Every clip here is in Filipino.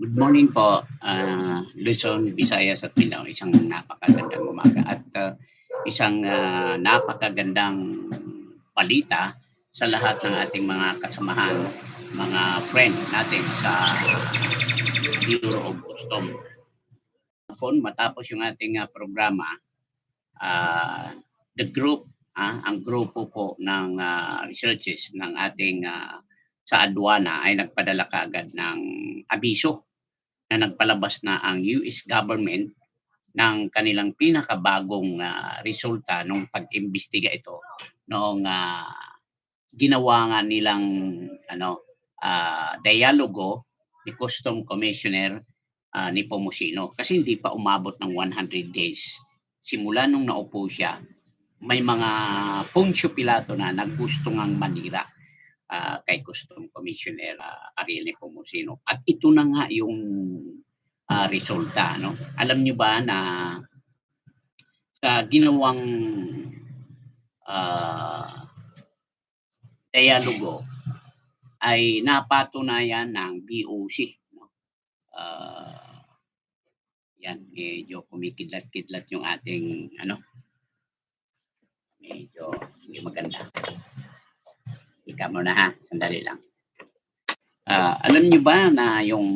Good morning po, ah, Luzon, Visayas at Mindanao. Isang napakagandang umaga at ah, isang ah, napakagandang balita sa lahat ng ating mga kasamahan, mga friend natin sa Bureau of Custom. Hapon, matapos yung ating ah, programa, ah, the group, ah, ang grupo po ng ah, researches ng ating ah, sa aduana ay nagpadala kaagad ng abiso na nagpalabas na ang US government ng kanilang pinakabagong ah, resulta nung pag-imbestiga ito noong ah, ginawa nga nilang ano ah, dialogo ni Custom Commissioner ah, ni Pomosino. Kasi hindi pa umabot ng 100 days. Simula nung naupo siya may mga Poncio Pilato na naggusto ngang manira ah, kay Custom Commissioner uh, Ariel Nepomuceno. At ito na nga yung ah, resulta. No? Alam nyo ba na sa ginawang ah, dialogo ay napatunayan ng BOC. No? Ah, yan, medyo kumikidlat-kidlat yung ating ano, medyo hindi maganda. Ika mo na ha, sandali lang. Ah, alam niyo ba na yung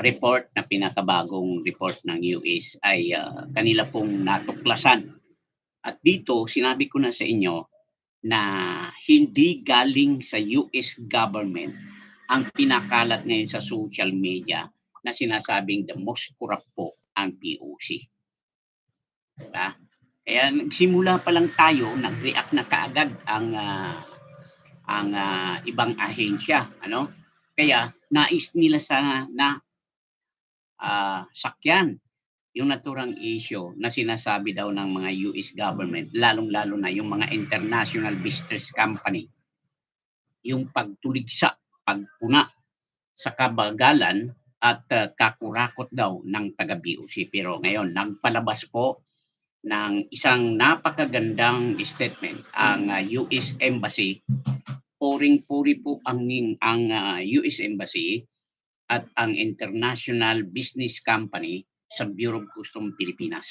report na pinakabagong report ng US ay ah, kanila pong natuklasan. At dito, sinabi ko na sa inyo na hindi galing sa US government ang pinakalat ngayon sa social media na sinasabing the most corrupt po ang POC. Diba? Kaya nagsimula pa lang tayo, nag-react na kaagad ang ah, ang ah, ibang ahensya ano? Kaya nais nila sana na ah, sakyan yung naturang issue na sinasabi daw ng mga US government lalong-lalo na yung mga international business company. Yung pagtuligsa pagpuna sa kabagalan at ah, kakurakot daw ng taga BOC pero ngayon nagpalabas po ng isang napakagandang statement ang ah, US Embassy puring-puri po ang ang ah, US Embassy at ang International Business Company sa Bureau of Custom Pilipinas.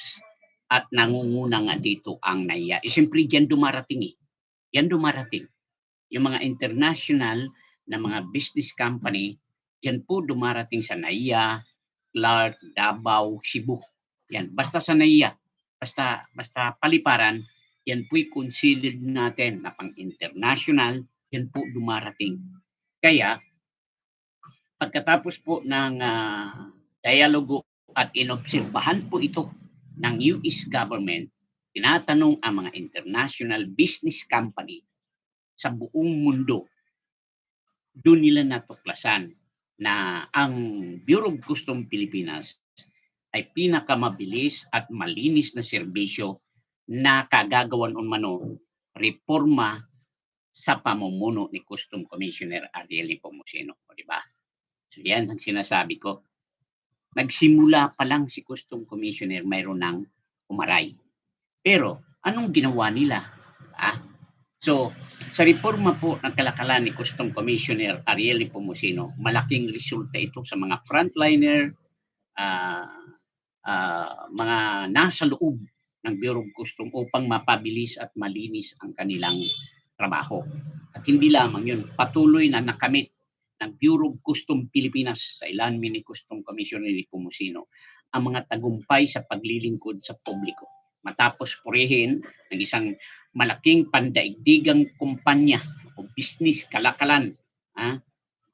At nangunguna nga dito ang NAIA. E siyempre diyan dumarating eh. Yan dumarating. Yung mga international na mga business company, diyan po dumarating sa NAIA, Clark, Davao, Cebu. Yan, basta sa NAIA, basta basta paliparan, yan po'y considered natin na pang international, yan po dumarating. Kaya, pagkatapos po ng ah, dialogo at inobserbahan po ito ng US government, tinatanong ang mga international business company sa buong mundo, doon nila natuklasan na ang Bureau of Custom Pilipinas ay pinakamabilis at malinis na serbisyo na kagagawan umano reforma sa pamumuno ni Custom Commissioner Ariel Nepomuceno. O, di ba? So yan ang sinasabi ko. Nagsimula pa lang si Custom Commissioner mayroon ng umaray. Pero anong ginawa nila? Ah, so sa reforma po ng kalakalan ni Custom Commissioner Ariel Nepomuceno, malaking resulta ito sa mga frontliner, ah, ah, mga nasa loob ng Bureau of Custom upang mapabilis at malinis ang kanilang trabaho. At hindi lamang yun, patuloy na nakamit ng Bureau of Custom Pilipinas sa ilanmin ni Custom Commissioner ni Pumusino ang mga tagumpay sa paglilingkod sa publiko. Matapos purihin ng isang malaking pandaigdigang kumpanya o business kalakalan ah,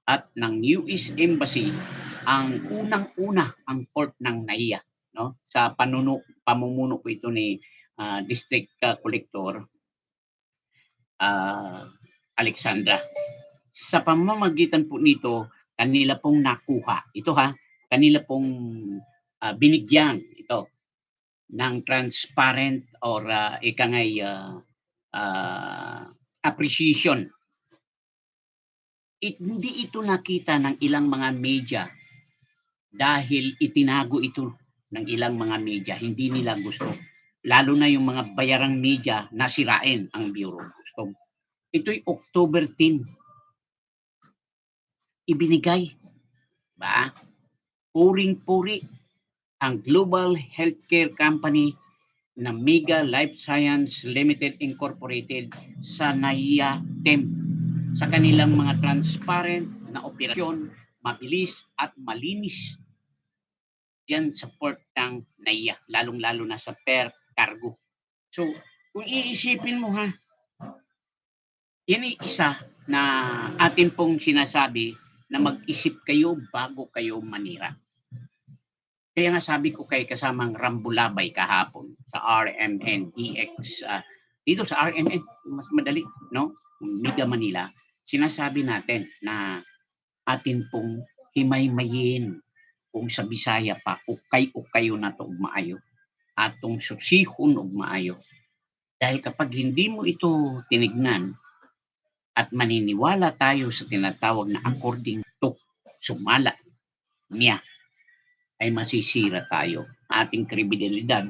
at ng US Embassy ang unang-una ang port ng NAIA no sa panuno pamumuno ko ito ni ah, District ah, Collector ah, Alexandra. Sa pamamagitan po nito, kanila pong nakuha. Ito ha, kanila pong ah, binigyan ito ng transparent or uh, ikangay ah, ah, appreciation. It, hindi ito nakita ng ilang mga media dahil itinago ito ng ilang mga media. Hindi nila gusto lalo na yung mga bayarang media na sirain ang Bureau of Custom. Ito'y October 10. Ibinigay. Ba? puring-puri ang global healthcare company na Mega Life Science Limited Incorporated sa NAIA TEM sa kanilang mga transparent na operasyon, mabilis at malinis yan sa port ng NAIA, lalong-lalo na sa per cargo. So, kung iisipin mo ha, yan ay isa na atin pong sinasabi na mag-isip kayo bago kayo manira. Kaya nga sabi ko kay kasamang Rambulabay kahapon sa RMN DX, ah, dito sa RMN, mas madali, no? Mega Manila, sinasabi natin na atin pong himay-mayin kung sa Bisaya pa, ukay-ukayo na to maayo. Atong susihon ug maayo. Dahil kapag hindi mo ito tinignan at maniniwala tayo sa tinatawag na according to sumala niya ay masisira tayo. Ating kredibilidad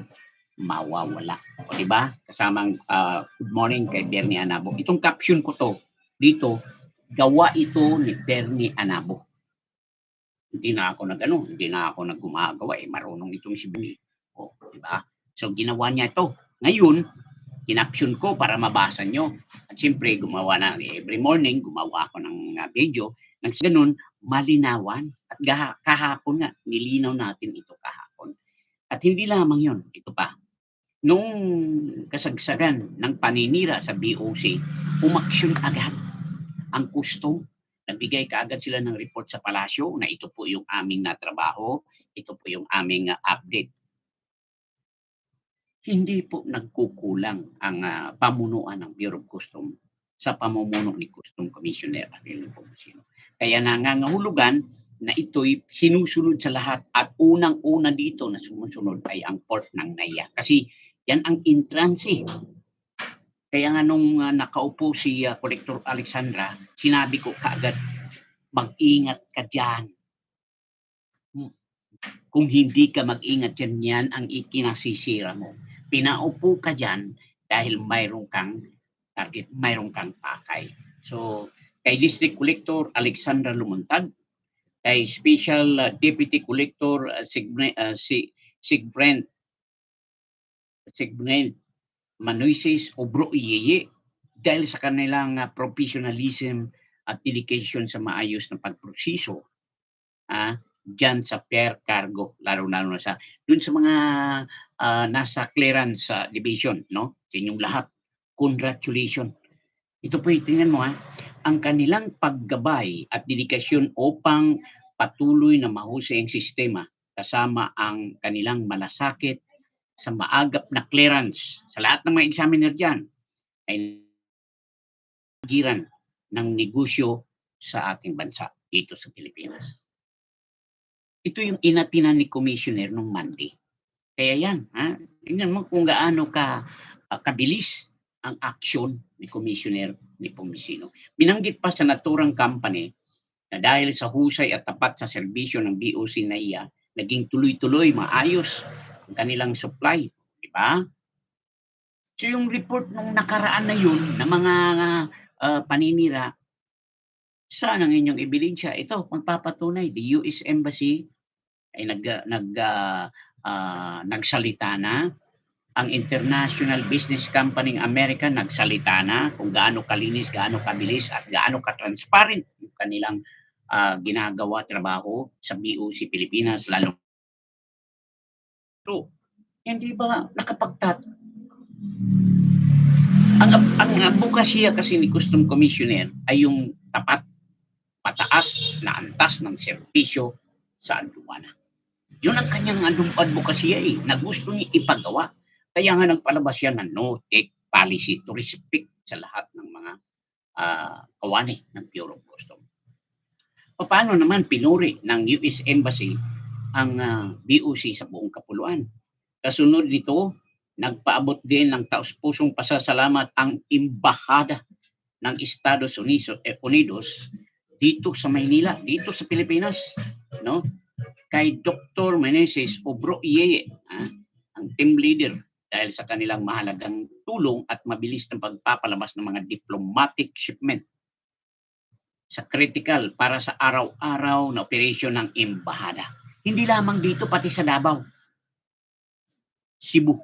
mawawala. O di ba? Kasamang ah, good morning kay Bernie Anabo. Itong caption ko to dito, gawa ito ni Bernie Anabo. Hindi na ako nag ano, hindi na ako naggumagawa eh marunong itong si Bernie. O, di ba? So ginawa niya ito. Ngayon, in-action ko para mabasa nyo. At siyempre, gumawa na every morning, gumawa ako ng uh, video. Nang ganun, malinawan. At kahapon nga, nilinaw natin ito kahapon. At hindi lamang yon ito pa. Nung kasagsagan ng paninira sa BOC, umaksyon agad ang custom. Nagbigay kaagad sila ng report sa palasyo na ito po yung aming natrabaho, ito po yung aming uh, update hindi po nagkukulang ang ah, pamunuan ng Bureau of Custom sa pamumuno ni Custom Commissioner Ariel Pomosino. Kaya nangangahulugan na ito'y sinusunod sa lahat at unang-una dito na sumusunod ay ang port ng Naya. Kasi yan ang entrance eh. Kaya nga nung ah, nakaupo si ah, Collector Alexandra, sinabi ko kaagad, mag-ingat ka dyan. Hmm. Kung hindi ka mag-ingat dyan, yan ang ikinasisira mo pinaupo ka dyan dahil mayroon kang target, mayroon kang pakay. So, kay District Collector Alexandra Lumuntad, kay Special uh, Deputy Collector uh, Signe, uh, si, Sigbrand Sigbrand Manuises Obro Iyeye dahil sa kanilang uh, professionalism at dedication sa maayos na pagproseso ah, dyan sa per cargo, lalo-lalo na sa dun sa mga ah, nasa clearance sa division, no? Sa inyong lahat. Congratulations. Ito po, tingnan mo ha, ang kanilang paggabay at dedikasyon upang patuloy na mahusay ang sistema kasama ang kanilang malasakit sa maagap na clearance sa lahat ng mga examiner dyan ay giran ng negosyo sa ating bansa dito sa Pilipinas. Ito yung inatinan ni Commissioner nung Monday. Kaya yan, ha? Tingnan mo kung gaano ka ah, kabilis ang action ni Commissioner ni Pomicino. Binanggit pa sa naturang company na dahil sa husay at tapat sa serbisyo ng BOC na iya, naging tuloy-tuloy, maayos ang kanilang supply. Di ba? So yung report nung nakaraan na yun, na mga ah, paninira, saan ang inyong ebidensya? Ito, magpapatunay, the US Embassy ay nag, nag, ah, ah, nagsalita na. Ang International Business Company ng Amerika nagsalita na kung gaano kalinis, gaano kabilis at gaano ka-transparent yung kanilang ah, ginagawa trabaho sa BOC Pilipinas lalo So, hindi ba nakapagtat ang ang advokasya kasi ni Custom Commissioner ay yung tapat pataas na antas ng serbisyo sa aduana. Yun ang kanyang advokasya eh, na gusto niya ipagawa. Kaya nga nagpalabas siya ng no-take policy to respect sa lahat ng mga ah, kawani ng Bureau of Custom. Paano naman pinuri ng US Embassy ang ah, BOC sa buong kapuluan? Kasunod nito, nagpaabot din ng taus-pusong pasasalamat ang Embahada ng Estados Unidos, eh, Unidos dito sa Maynila, dito sa Pilipinas, no? Kay Dr. Meneses Obro Iyeye, ah, ang team leader dahil sa kanilang mahalagang tulong at mabilis na pagpapalabas ng mga diplomatic shipment sa critical para sa araw-araw na operasyon ng embahada. Hindi lamang dito, pati sa Davao. Cebu.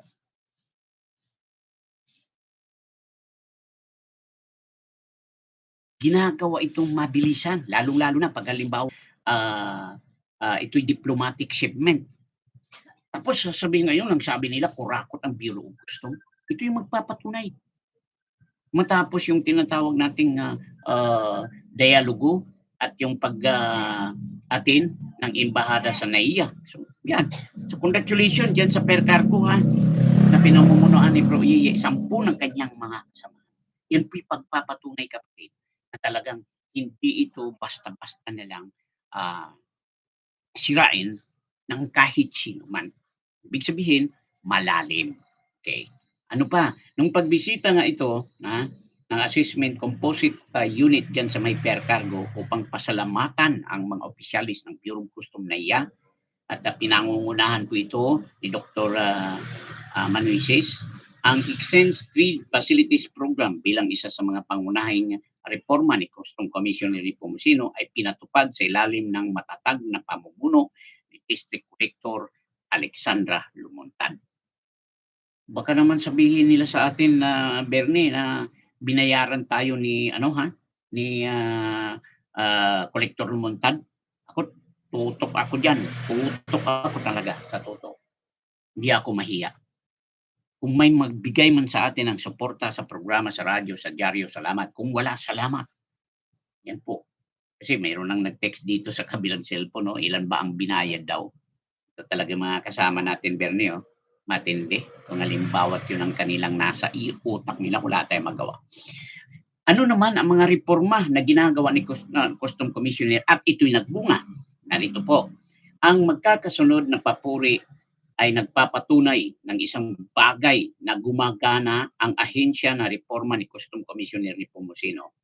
Ginagawa itong mabilisan, lalong-lalo na pag halimbawa ah, ah, ito'y diplomatic shipment. Tapos sasabihin ngayon, ang sabi nila, kurakot ang Bureau of Customs. Ito yung magpapatunay. Matapos yung tinatawag nating ah, ah, dialogo at yung pag ah, atin ng embahada sa NAIA. So, yan. So, congratulations dyan sa per cargo ha, na pinamumunuan ni Bro Iye, sampu ng kanyang mga kasama. Yan po'y pagpapatunay kapatid na talagang hindi ito basta-basta na lang ah, sirain ng kahit sino man. Ibig sabihin, malalim. Okay. Ano pa? Nung pagbisita nga ito, na ng assessment composite uh, unit dyan sa may per cargo upang pasalamatan ang mga opisyalis ng Bureau of Customs na iya at uh, pinangungunahan po ito ni Dr. Uh, uh, Manuises ang Exchange Trade Facilities Program bilang isa sa mga pangunahing reforma ni Custom Commissioner Pomusino ay pinatupad sa ilalim ng matatag na pamumuno ni District Collector Alexandra Lumontan. Baka naman sabihin nila sa atin na Bernie na binayaran tayo ni ano ha ni uh, uh, Collector Lumontan. Ako tutok ako diyan. Tutok ako talaga sa tutok. Hindi ako mahiya. Kung may magbigay man sa atin ng suporta sa programa sa radyo, sa dyaryo, salamat. Kung wala, salamat. Yan po. Kasi mayroon nang nag-text dito sa kabilang cellphone, no? ilan ba ang binayad daw? Ito talaga mga kasama natin, Bernie, oh. Matindi. Kung halimbawa yun ang kanilang nasa i-utak nila, wala tayong magawa. Ano naman ang mga reforma na ginagawa ni Custom Commissioner at ito'y nagbunga? Narito po, ang magkakasunod na papuri ay nagpapatunay ng isang bagay na gumagana ang ahensya na reforma ni Custom Commissioner ni Pomosino.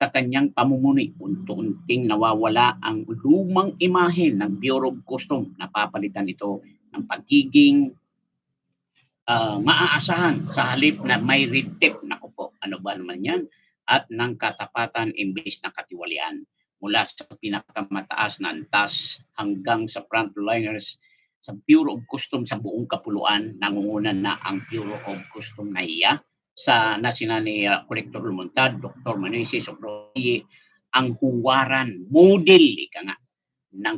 Sa kanyang pamumuni, unti-unting nawawala ang lumang imahe ng Bureau of Custom. Napapalitan ito ng pagiging uh, maaasahan sa halip na may red tape. Naku po, ano ba naman yan? At ng katapatan imbis na katiwalian mula sa pinakamataas na antas hanggang sa frontliners sa Bureau of Customs sa buong kapuluan, nangunguna na ang Bureau of Customs na iya sa nasina ni uh, Collector Lumontad, Dr. Manuises Obroye, ang huwaran, model, ika nga, ng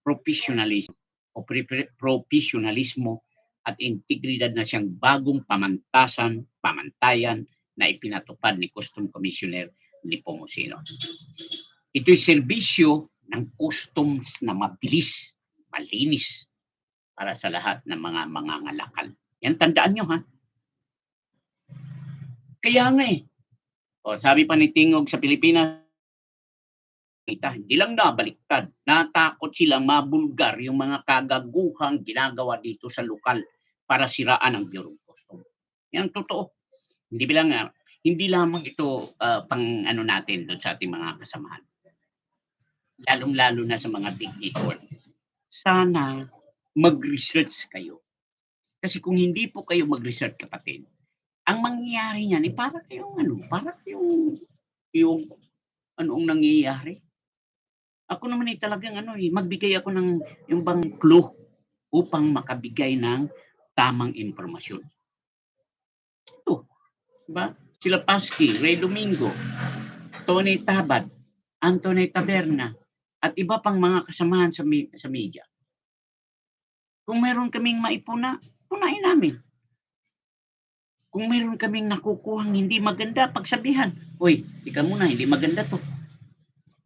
professionalismo o professionalismo at integridad na siyang bagong pamantasan, pamantayan na ipinatupad ni Custom Commissioner ni Pomosino. Ito'y serbisyo ng customs na mabilis malinis para sa lahat ng mga mangangalakal. Yan, tandaan nyo ha. Kaya nga eh. O, sabi pa ni Tingog sa Pilipinas, kita, hindi lang nabaliktad. Natakot silang mabulgar yung mga kagaguhang ginagawa dito sa lokal para siraan ang Bureau of Customs. Yan totoo. Hindi bilang uh, hindi lamang ito uh, pang ano natin doon sa ating mga kasamahan. Lalong-lalo na sa mga big network sana mag-research kayo. Kasi kung hindi po kayo mag-research kapatid, ang mangyayari niyan, eh, para kayong ano, para kayong yung anong nangyayari. Ako naman eh talagang ano eh, magbigay ako ng yung bang clue upang makabigay ng tamang impormasyon. Ito, ba? Sila Paski, Ray Domingo, Tony Tabad, Anthony Taberna, at iba pang mga kasamahan sa, sa media. Kung meron kaming maipuna, punain namin. Kung meron kaming nakukuhang hindi maganda, pagsabihan, Uy, tika muna, hindi maganda to.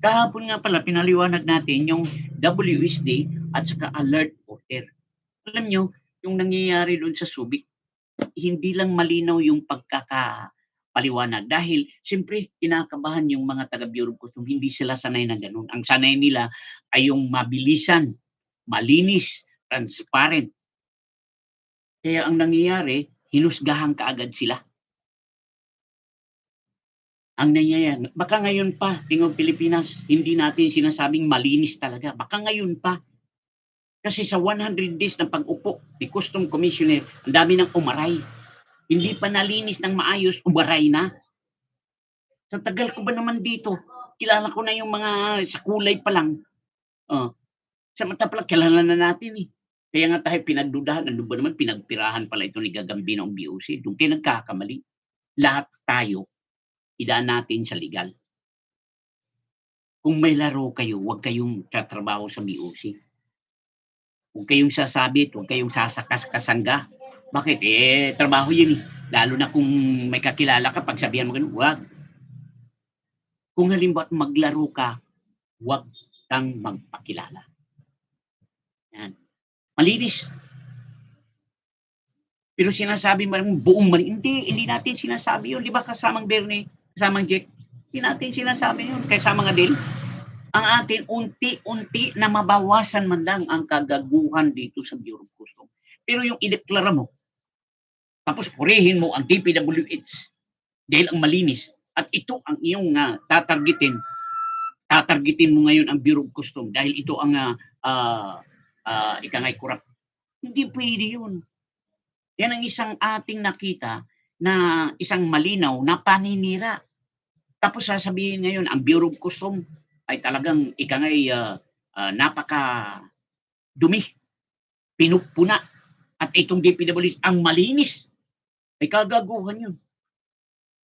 Kahapon nga pala, pinaliwanag natin yung WSD at saka alert order. Alam nyo, yung nangyayari doon sa Subic, hindi lang malinaw yung pagkaka paliwanag dahil siyempre kinakabahan yung mga taga Bureau of Customs. Hindi sila sanay na ganun. Ang sanay nila ay yung mabilisan malinis transparent. Kaya ang nangyayari hinusgahan kaagad sila ang nangyayari baka ngayon pa tingog Pilipinas hindi natin sinasabing malinis talaga baka ngayon pa kasi sa 100 days ng pag-upo ni Custom Commissioner, ang dami ng umaray hindi pa nalinis ng maayos, ubaray na. Sa tagal ko ba naman dito, kilala ko na yung mga sa kulay pa lang. Uh, Samantala kilala na natin eh. Kaya nga tayo pinagdudahan, ano ba naman, pinagpirahan pala ito ni Gagambino ang BOC. Doon kayo nagkakamali. Lahat tayo, idaan natin sa legal. Kung may laro kayo, huwag kayong tatrabaho sa BOC. Huwag kayong sasabit, huwag kayong sasakas kasangga. Bakit? Eh, trabaho yun eh. Lalo na kung may kakilala ka, pag sabihan mo ganun, huwag. Kung halimbawa maglaro ka, huwag kang magpakilala. Yan. Malinis. Pero sinasabi mo buong mali. Hindi, hindi natin sinasabi yun. Di ba kasamang Bernie, kasamang Jack? Hindi natin sinasabi yun. Kasama nga din. Ang atin, unti-unti na mabawasan man lang ang kagaguhan dito sa Bureau of Customs. Pero yung ideklara mo, tapos purihin mo ang DPWH dahil ang malinis at ito ang iyong uh, tatargetin tatargetin mo ngayon ang Bureau of Customs dahil ito ang uh, uh, uh, ikangay corrupt. Hindi pwede yun. Yan ang isang ating nakita na isang malinaw na paninira. Tapos sasabihin ngayon, ang Bureau of Customs ay talagang ikangay uh, uh, napaka dumi, pinupuna. At itong DPWS ang malinis. Ay kagaguhan yun.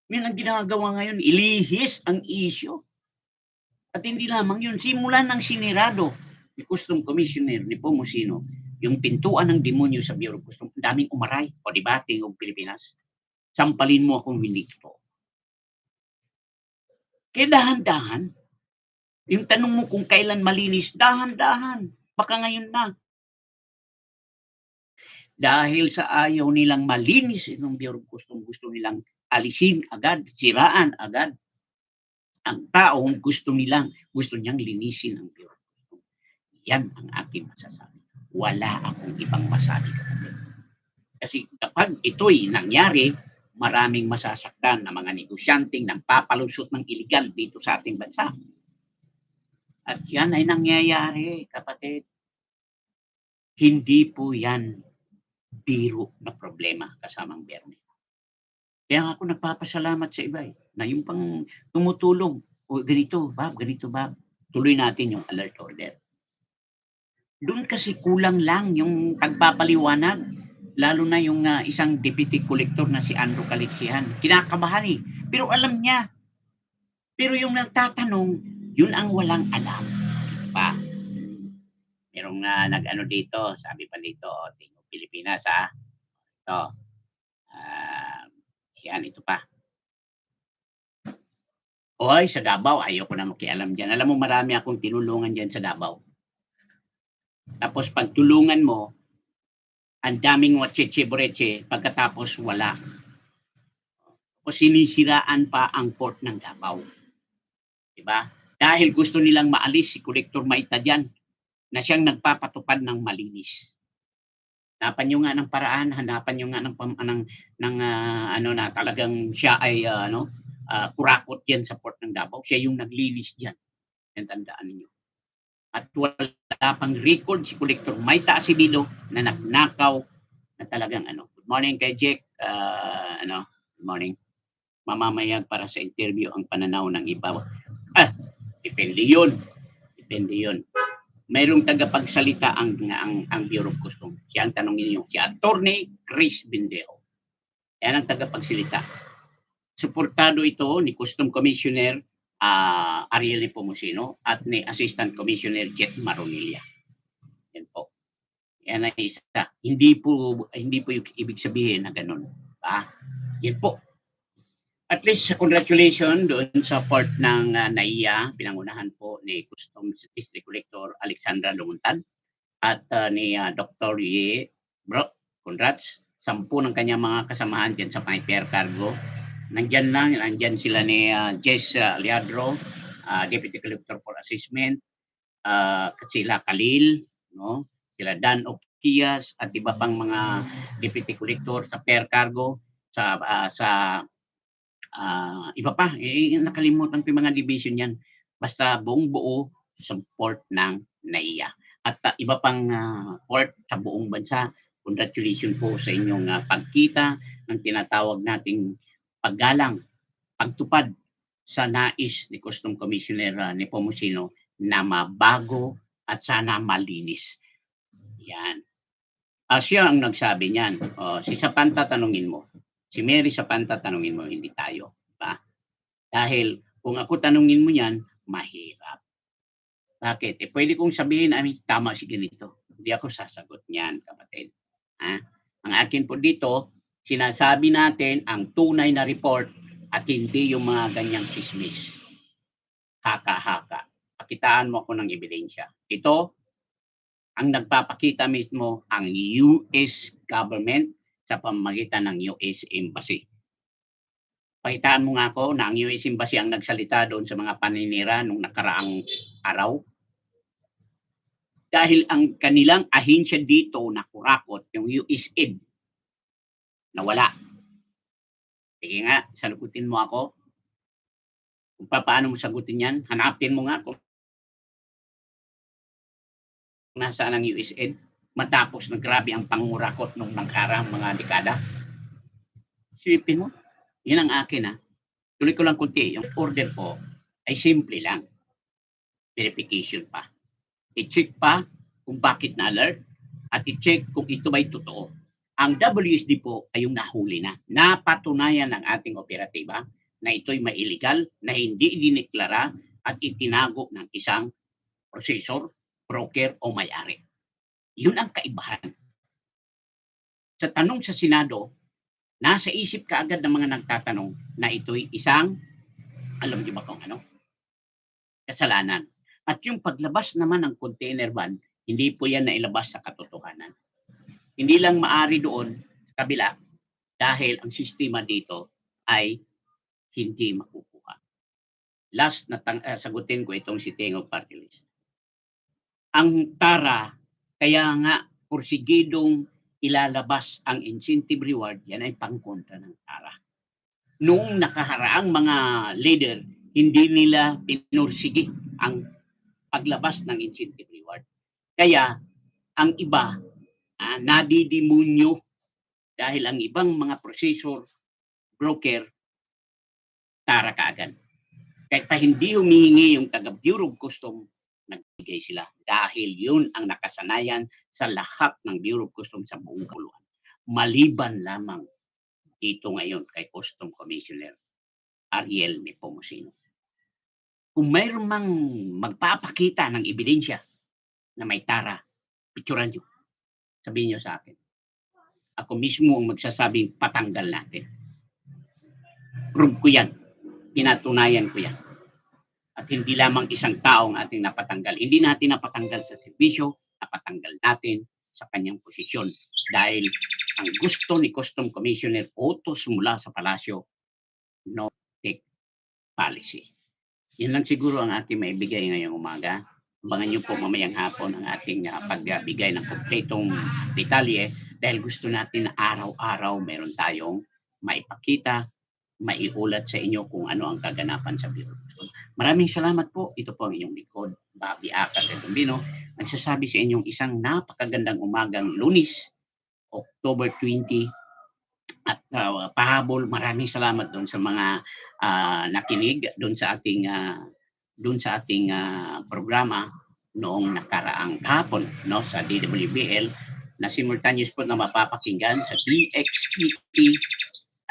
Yan ang ginagawa ngayon, ilihis ang isyo. At hindi lamang yun, simulan ng sinirado ni Custom Commissioner ni Pomosino, yung pintuan ng demonyo sa Bureau of Customs, ang daming umaray o debating ng Pilipinas. Sampalin mo akong hindi totoo. Kaya dahan-dahan, yung tanong mo kung kailan malinis, dahan-dahan, baka ngayon na. Dahil sa ayaw nilang malinis itong of Customs, gusto nilang alisin agad, siraan agad. Ang taong gusto nilang, gusto niyang linisin ang Customs. Yan ang aking masasabi. Wala akong ibang masabi. Kasi kapag ito'y nangyari, maraming masasaktan na mga negosyanteng nang papalusot ng iligal dito sa ating bansa. At yan ay nangyayari, kapatid. Hindi po yan biro na problema kasamang Bernie. Kaya ako nagpapasalamat sa iba eh, na yung pang tumutulong, o ganito, Bob, ganito, Bob, tuloy natin yung alert order. Doon kasi kulang lang yung pagpapaliwanag, lalo na yung uh, isang deputy collector na si Andrew Calixihan. Kinakabahan eh, pero alam niya. Pero yung nagtatanong, yun ang walang alam. Pa. Merong uh, nag-ano dito, sabi pa dito, tingnan Pilipinas ha. Ito. Uh, yan, ito pa. Oy, sa Davao, ayoko na makialam dyan. Alam mo, marami akong tinulungan dyan sa Davao. Tapos pagtulungan mo, ang daming wachichiboreche, pagkatapos wala. O sinisiraan pa ang port ng Davao. Diba? Dahil gusto nilang maalis si Collector Maita dyan na siyang nagpapatupad ng malinis. Hanapan niyo nga ng paraan, hanapan niyo nga ng ng, ng uh, ano na talagang siya ay uh, ano uh, kurakot diyan sa port ng Davao. Siya yung naglilis diyan. Yan tandaan niyo. At wala pang record si Collector Maita Asibido na nagnakaw na talagang ano. Good morning kay Jack. Uh, ano, good morning. Mamamayag para sa interview ang pananaw ng iba. Ah, depende yun. Depende yun mayroong tagapagsalita ang, ang, ang Bureau of Customs. Siya ang tanongin niyo, si Attorney Chris Bindeo. Yan ang tagapagsalita. Suportado ito ni Custom Commissioner uh, Ariel Nepomuceno at ni Assistant Commissioner Jet Maronilla. Yan po. Yan ay isa. Hindi po hindi po ibig sabihin na ganun. Ah, yan po at least congratulations doon sa part ng uh, NAIA, pinangunahan po ni Customs District Collector Alexandra Lumuntan at uh, ni uh, Dr. Ye Bro, congrats. Sampu ng kanyang mga kasamahan dyan sa pair cargo. Nandyan lang, nandyan sila ni uh, Jess uh, Leandro, uh, Deputy Collector for Assessment, uh, sila Khalil, no? sila Dan Okias at iba pang mga Deputy Collector sa pair cargo sa uh, sa uh, iba pa, eh, nakalimutan ko yung mga division yan. Basta buong buo support ng NAIA. At uh, iba pang uh, port sa buong bansa, congratulations po sa inyong uh, pagkita ng tinatawag nating paggalang, pagtupad sa nais ni Custom Commissioner uh, ni Pomosino na mabago at sana malinis. Yan. Ah, siya ang nagsabi niyan. O, si Sapanta tanungin mo. Si Mary Sapanta tanungin mo, hindi tayo. Ba? Dahil kung ako tanungin mo yan, mahirap. Bakit? Eh, pwede kong sabihin, ay, tama si ganito. Hindi ako sasagot niyan, kapatid. Ha? Ang akin po dito, sinasabi natin ang tunay na report at hindi yung mga ganyang chismis. Haka-haka. Pakitaan mo ako ng ebidensya. Ito, ang nagpapakita mismo ang US government sa pamamagitan ng US Embassy. Pakitaan mo nga ako na ang US Embassy ang nagsalita doon sa mga paninira nung nakaraang araw. Dahil ang kanilang ahensya dito na kurakot, yung USAID, nawala. Sige nga, salugutin mo ako. Kung pa- paano mo sagutin yan, hanapin mo nga kung nasaan ang USAID matapos na grabe ang pangurakot nung nangkarang mga dekada. Sipin mo, yun ang akin ha. Tuloy ko lang kunti, yung order ko ay simple lang. Verification pa. I-check pa kung bakit na-alert at i-check kung ito ba'y totoo. Ang WSD po ay yung nahuli na. Napatunayan ng ating operatiba na ito'y may illegal, na hindi dineklara at itinago ng isang processor, broker o may-ari. Yun ang kaibahan. Sa tanong sa Senado, nasa isip kaagad ng mga nagtatanong na ito'y isang, alam niyo ba kung ano? Kasalanan. At yung paglabas naman ng container van, hindi po yan nailabas sa katotohanan. Hindi lang maari doon sa kabila dahil ang sistema dito ay hindi makukuha. Last na tang- ah, sagutin ko itong si Tengo Party List. Ang TARA, kaya nga porsigidong ilalabas ang incentive reward, yan ay pangkontra ng TARA. Noong nakaharaang mga leader, hindi nila pinursigi ang paglabas ng incentive reward. Kaya ang iba ah, nadidimonyo dahil ang ibang mga processor, broker, tara kaagad. Kahit pa hindi humihingi yung taga Bureau of Custom, nagbigay sila dahil yun ang nakasanayan sa lahat ng Bureau of Custom sa buong puluhan. Maliban lamang dito ngayon kay Custom Commissioner Ariel Nepomuceno. Kung mayroon mang magpapakita ng ebidensya na may tara, picturean nyo. Sabihin nyo sa akin. Ako mismo ang magsasabing patanggal natin. Prove ko yan. Pinatunayan ko yan. At hindi lamang isang taong ating napatanggal. Hindi natin napatanggal sa serbisyo, napatanggal natin sa kanyang posisyon. Dahil ang gusto ni Custom Commissioner utos mula sa palasyo, no take policy. Yan lang siguro ang ating maibigay ngayong umaga. Abangan niyo po mamayang hapon ang ating uh, pagbigay ng kompletong detalye dahil gusto natin na araw-araw meron tayong maipakita, maiulat sa inyo kung ano ang kaganapan sa Bureau. Maraming salamat po. Ito po ang inyong likod, Bobby Akat Edombino. Nagsasabi sa inyong isang napakagandang umagang lunis, October 20. At uh, pahabol, maraming salamat doon sa mga uh, nakinig doon sa ating uh, doon sa ating uh, programa noong nakaraang hapon no sa DWBL na simultaneous po na mapapakinggan sa DXPT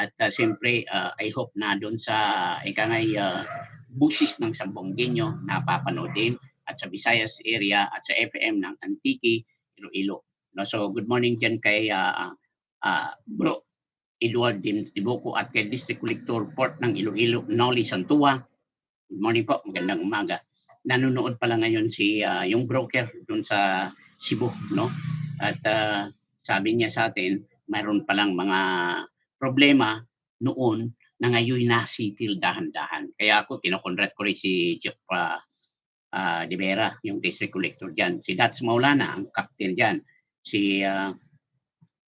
at uh, siyempre uh, I hope na doon sa ikangay uh, busis ng Sambonggenyo napapanood din at sa Visayas area at sa FM ng Antique Iloilo. No, so good morning diyan kay uh, uh, bro Edward Dims Dibuco at kay District Collector Port ng Iloilo Noli Santua. Good morning po, magandang umaga. Nanonood pala ngayon si uh, yung broker doon sa Cebu, no? At uh, sabi niya sa atin, mayroon palang mga problema noon na ngayon nasitil dahan-dahan. Kaya ako, tinokondrat ko rin si Jeff uh, uh, De Vera, yung district collector dyan. Si Dats Maulana, ang captain dyan. Si uh,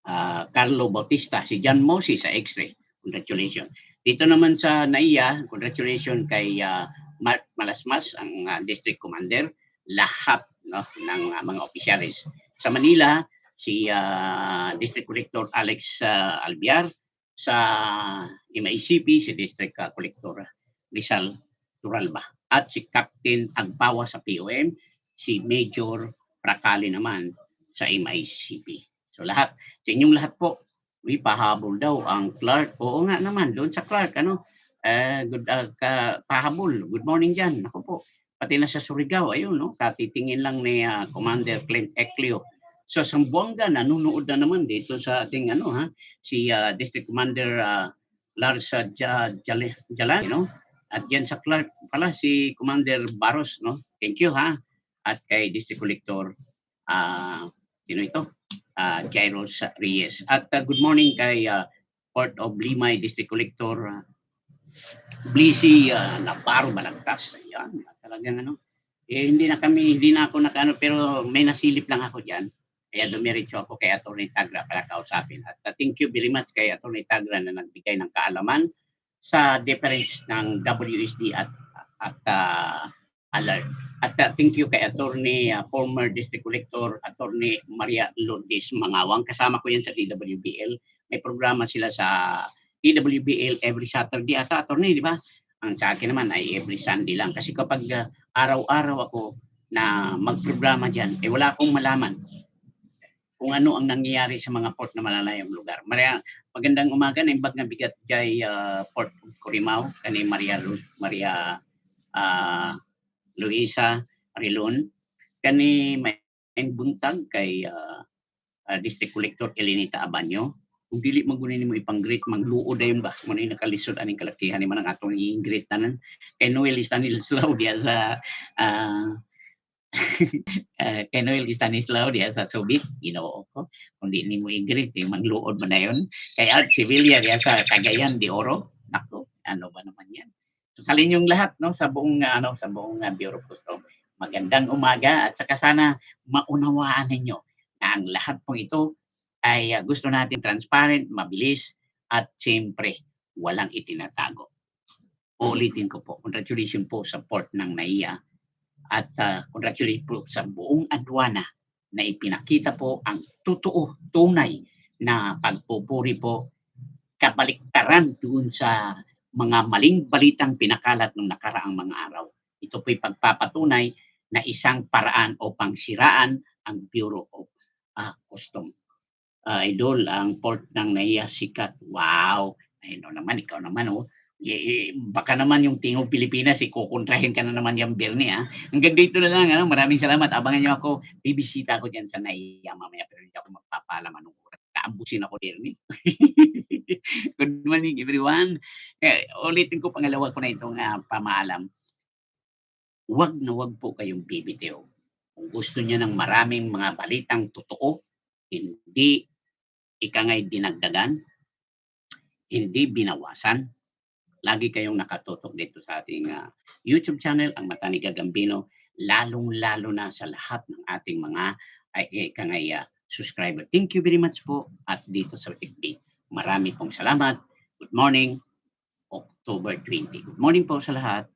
uh, Carlo Bautista, si John Moses sa X-ray. Congratulations. Dito naman sa NAIA, congratulations kay uh, Mark Malasmas, ang uh, district commander, lahat no, ng uh, mga opisyalis. Sa Manila, si uh, District Collector Alex uh, Albiar, sa MICP, si District uh, Collector Rizal Turalba, at si Captain Agpawa sa POM, si Major Prakali naman sa MICP. So lahat, sa inyong lahat po, may pahabol daw ang Clark. Oo nga naman, doon sa Clark, ano, eh, good, ah, ka, pahabol. Good morning dyan. Ako po, pati na sa Surigao, ayun, no, katitingin lang ni ah, Commander Clint Eclio. So sa Buanga, nanonood na naman dito sa ating, ano, ha, si ah, District Commander ah, Lars ah, Ja- Jale- Jalan, you know, at yan sa Clark pala si Commander Baros, no? Thank you ha. At kay District Collector ah sino ito? Ah Jairos Reyes. At ah, good morning kay ah, Port of Limay District Collector uh, Blisi uh, Labaro Balagtas. Ayan, talagang ano. Eh, hindi na kami, hindi na ako nakano pero may nasilip lang ako diyan. Kaya dumiretso ako kay Atty. Tagra para kausapin. At ah, thank you very much kay Atty. Tagra na nagbigay ng kaalaman sa difference ng WSD at at uh, alert. At uh, thank you kay attorney uh, former district collector attorney Maria Lourdes Mangawang kasama ko yan sa DWBL. May programa sila sa DWBL every Saturday ata attorney di ba? Ang sa akin naman ay every Sunday lang kasi kapag uh, araw-araw ako na magprograma diyan eh wala akong malaman kung ano ang nangyayari sa mga port na malalayong lugar. Maria, magandang umaga na imbag nga bigat kay uh, Port Corimao kani Maria Maria ah, Luisa Rilon. Kani may buntag kay ah, ah, District Collector Elinita Abanyo. Kung dili magunin nimo ipang greet magluod dayon ba? Mo ni nakalisod aning kalakihan ni man ang atong i-greet tanan. Kay Noel Stanislaw diya sa ah, uh, kay Noel Stanislaw diya sa Subic. Ginoo ko. Kung di nimo i-greet eh, magluod man na yun. Kay Art Sevilla diya sa Cagayan de Oro. Nako ano ba naman yan so, sa linyong lahat no sa buong ano sa buong uh, Bureau of Customs magandang umaga at saka sana maunawaan ninyo na ang lahat po ito ay uh, gusto natin transparent, mabilis at siyempre walang itinatago. Uulitin ko po, congratulations po sa port ng NAIA at uh, congratulations po sa buong adwana na ipinakita po ang totoo, tunay na pagpupuri po kabaliktaran doon sa mga maling balitang pinakalat ng nakaraang mga araw. Ito po'y pagpapatunay na isang paraan o pangsiraan ang Bureau of uh, Custom. Uh, idol, ang port ng Naiya sikat. Wow! Ayun naman, ikaw naman oh. Eh, baka naman yung Tingog Pilipinas, ikukontrahin ka na naman yung Bernie ah. Hanggang dito na lang, ano, maraming salamat. Abangan nyo ako, bibisita ako dyan sa Naiya mamaya, pero hindi ako magpapalam anong oras. Kaambusin ako, Bernie. Good morning, everyone. Eh, ulitin ko, pangalawa ko na itong uh, pamaalam. Huwag na huwag po kayong bibitiw. Kung gusto niyo ng maraming mga balitang totoo, hindi ikangay dinagdagan, hindi binawasan. Lagi kayong nakatutok dito sa ating uh, YouTube channel, ang Mata ni Gagambino, lalong-lalo na sa lahat ng ating mga ay, ikangay uh, subscriber. Thank you very much po at dito sa FB. Marami pong salamat. Good morning, October 20. Good morning po sa lahat.